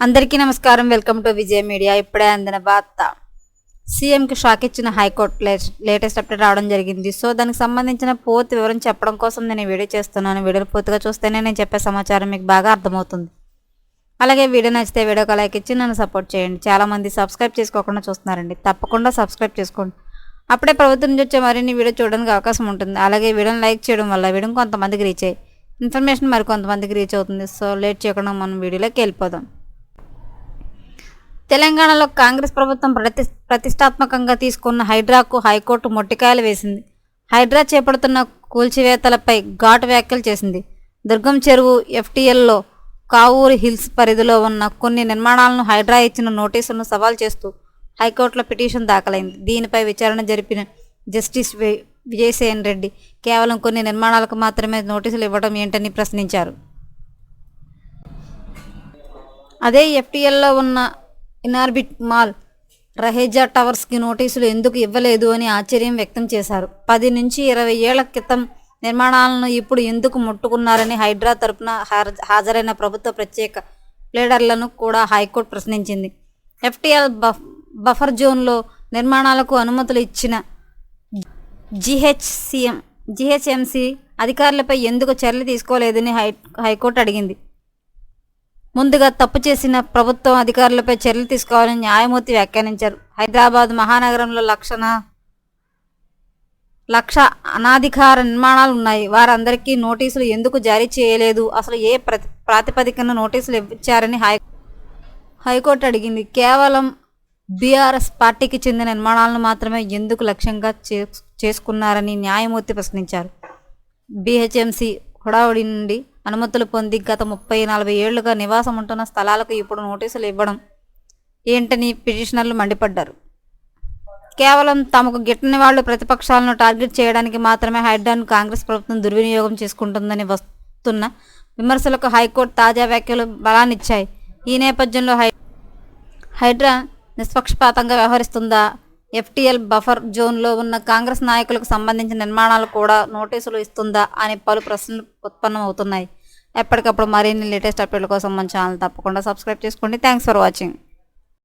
అందరికీ నమస్కారం. Welcome to Vijaya media. ఇప్పుడే అందిన వార్త. సీఎంకి షాక్ ఇచ్చిన హైకోర్టు లే- లేటెస్ట్ అప్డేట్ రావడం జరిగింది. సో దానికి సంబంధించిన పూర్తి వివరం చెప్పడం కోసం నేను వీడియో చేస్తున్నాను. వీడియో పూర్తిగా చూస్తేనే నేను చెప్పే సమాచారం మీకు బాగా అర్థమవుతుంది. అలాగే వీడియో నచ్చితే వీడియోకి లైక్ ఇచ్చి నన్ను సపోర్ట్ చేయండి. చాలామంది సబ్స్క్రైబ్ చేసుకోకుండా చూస్తున్నారండి. తప్పకుండా సబ్స్క్రైబ్ చేసుకోండి. అప్పుడే ప్రభుత్వం నుంచి వచ్చే మరిన్ని వీడియో చూడడానికి అవకాశం ఉంటుంది. అలాగే వీడియోని లైక్ చేయడం వల్ల వీడియో కొంతమందికి రీచ్ అయ్యి ఇన్ఫర్మేషన్ మరి కొంతమందికి రీచ్ అవుతుంది. సో లేట్ చేయకుండా మనం వీడియోలోకి వెళ్ళిపోదాం. తెలంగాణలో కాంగ్రెస్ ప్రభుత్వం ప్రతి ప్రతిష్టాత్మకంగా తీసుకున్న హైడ్రాకు హైకోర్టు మొట్టికాయలు వేసింది. హైడ్రా చేపడుతున్న కూల్చివేతలపై ఘాటు వ్యాఖ్యలు చేసింది. దుర్గం చెరువు ఎఫ్టీఎల్లో కావూరు హిల్స్ పరిధిలో ఉన్న కొన్ని నిర్మాణాలను హైడ్రా ఇచ్చిన నోటీసులను సవాల్ చేస్తూ హైకోర్టులో పిటిషన్ దాఖలైంది. దీనిపై విచారణ జరిపిన జస్టిస్ వి- విజయసేన్ రెడ్డి కేవలం కొన్ని నిర్మాణాలకు మాత్రమే నోటీసులు ఇవ్వడం ఏంటని ప్రశ్నించారు. అదే ఎఫ్టీఎల్లో ఉన్న ఇనార్బిట్ మాల్ రహేజా టవర్స్కి నోటీసులు ఎందుకు ఇవ్వలేదు అని ఆశ్చర్యం వ్యక్తం చేశారు. పది నుంచి ఇరవై ఏళ్ళ క్రితం నిర్మాణాలను ఇప్పుడు ఎందుకు ముట్టుకున్నారని హైడ్రా తరపున హాజరైన ప్రభుత్వ ప్రత్యేక ప్లేడర్లను కూడా హైకోర్టు ప్రశ్నించింది. ఎఫ్టీఎల్ బఫ్ బఫర్ జోన్లో నిర్మాణాలకు అనుమతులు ఇచ్చిన జిహెచ్సిఎం జిహెచ్ఎంసి అధికారులపై ఎందుకు చర్యలు తీసుకోలేదని హై హైకోర్టు అడిగింది. ముందుగా తప్పు చేసిన ప్రభుత్వం అధికారులపై చర్యలు తీసుకోవాలని న్యాయమూర్తి వ్యాఖ్యానించారు. హైదరాబాద్ మహానగరంలో లక్షణ లక్ష అనాధికార నిర్మాణాలు ఉన్నాయి. వారందరికీ నోటీసులు ఎందుకు జారీ చేయలేదు? అసలు ఏ ప్రతి ప్రాతిపదికన నోటీసులు ఇచ్చారని హై హైకోర్టు అడిగింది. కేవలం బీఆర్ఎస్ పార్టీకి చెందిన నిర్మాణాలను మాత్రమే ఎందుకు లక్ష్యంగా చే చేసుకున్నారని న్యాయమూర్తి ప్రశ్నించారు. బీహెచ్ఎంసీ హుడావుడి నుండి అనుమతులు పొంది గత ముప్పై నలభై ఏళ్ళుగా నివాసం ఉంటున్న స్థలాలకు ఇప్పుడు నోటీసులు ఇవ్వడం ఏంటని పిటిషనర్లు మండిపడ్డారు. కేవలం తమకు గిట్టని వాళ్ళు ప్రతిపక్షాలను టార్గెట్ చేయడానికి మాత్రమే హైడ్రాన్ కాంగ్రెస్ ప్రభుత్వం దుర్వినియోగం చేసుకుంటుందని వస్తున్న విమర్శలకు హైకోర్టు తాజా వ్యాఖ్యలు బలాన్నిచ్చాయి. ఈ నేపథ్యంలో హై హైడ్రా నిష్పక్షపాతంగా వ్యవహరిస్తుందా? ఎఫ్టీఎల్ బఫర్ జోన్లో ఉన్న కాంగ్రెస్ నాయకులకు సంబంధించిన నిర్మాణాలు కూడా నోటీసులు ఇస్తుందా అని పలు ప్రశ్నలు ఉత్పన్నమవుతున్నాయి. ఎప్పటికప్పుడు మరిన్ని లేటెస్ట్ అప్డేట్ల కోసం మన ఛానల్ తప్పకుండా సబ్స్క్రైబ్ చేసుకోండి. Thanks for watching.